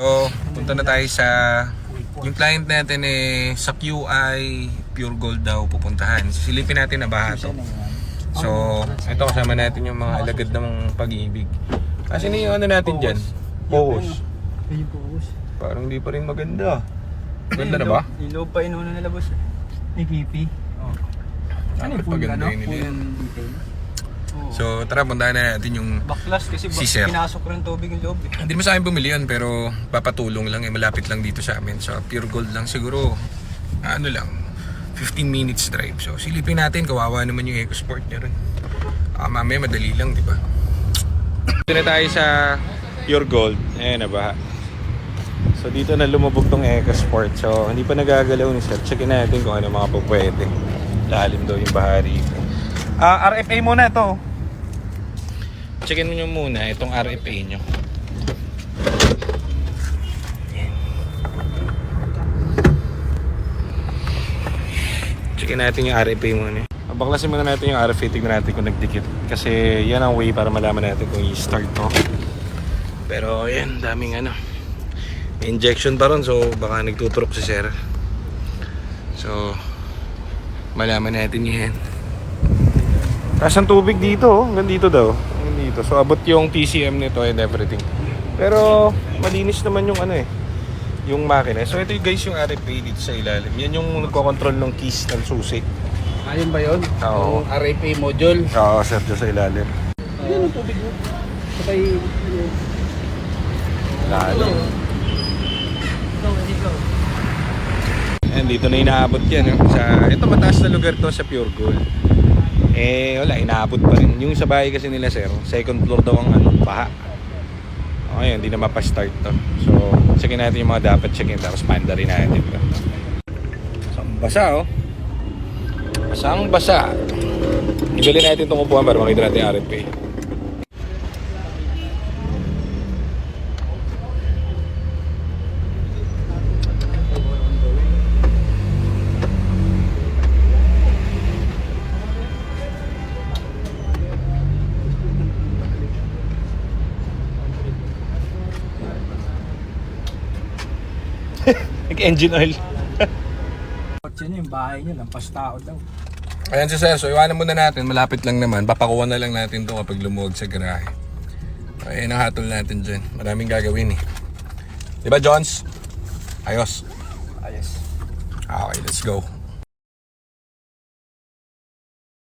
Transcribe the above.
So, punta na tayo sa yung client natin eh sa QI Pure Gold daw pupuntahan. Silipin natin na baha to. So, ito kasama natin yung mga alagad ng pag-ibig. Kasi yung ano natin dyan? Pose. Ayun po, boss. Parang hindi pa rin maganda. Ganda na ba? Loob pa inuna nila, boss. May pipi. Oh. Ano yung full ka, no? Paganda yun nila. Oo. So, tara, puntahan na natin yung... Backlas kasi Si bak- pinasok rin tubig yung loob. Eh. Hindi naman sa akin bumili yun, pero papatulong lang eh. Malapit lang dito sa amin. So, pure gold lang siguro. Ano lang, 15 minutes drive. So, silipin natin. Kawawa naman yung EcoSport niya rin. Ah, mamaya madali lang, di ba? Dito na tayo sa Pure Gold. Ayan na ba? So dito na lumubog tong EcoSport. So hindi pa nagagalaw ni Sir. Checkin natin kung ano mga po pwede. Lalim daw yung bahari. Ah, RFA muna to. Checkin nyo muna itong RFA nyo. Checkin natin yung RFA muna. Baklasin muna natin yung RFA. Tignan natin kung nagdikit. Kasi yan ang way para malaman natin kung i-start to. Pero yan, daming ano. Injection pa ron, so baka nagtuturok si Sir. So, malaman natin yan. Taas ang tubig dito, oh. hanggang dito daw. Hanggang dito. So, abot yung TCM nito and everything. Pero, malinis naman yung ano eh. Yung makina. So, ito yung guys yung RFA dito sa ilalim. Yan yung nagkocontrol ng keys ng susi. Ayun ba yun? Oo. Yung RFA module. Oo, sir, dyan sa ilalim. Ayun ang tubig mo. Sabay, ano, Lalo. And dito na inaabot yan. No? Sa, ito mataas na lugar to sa Pure Gold. Eh wala, inaabot pa rin. Yung sa bahay kasi nila sir, second floor daw ang ano, baha. O ngayon, hindi na mapastart to. So, checkin natin yung mga dapat checkin tapos panda rin natin. So, basa oh. Basang basa. Ibili natin itong upuan para makita natin RFA. Nag-engine oil. Kotse niya, yung bahay niya, lampas tao daw. Ayan si Sir, so iwanan muna natin, malapit lang naman. Papakuha na lang natin to kapag lumuwag sa garahe. Ayan ang hatol natin dyan. Maraming gagawin eh. Diba Jones? Ayos. Ayos. Okay, let's go.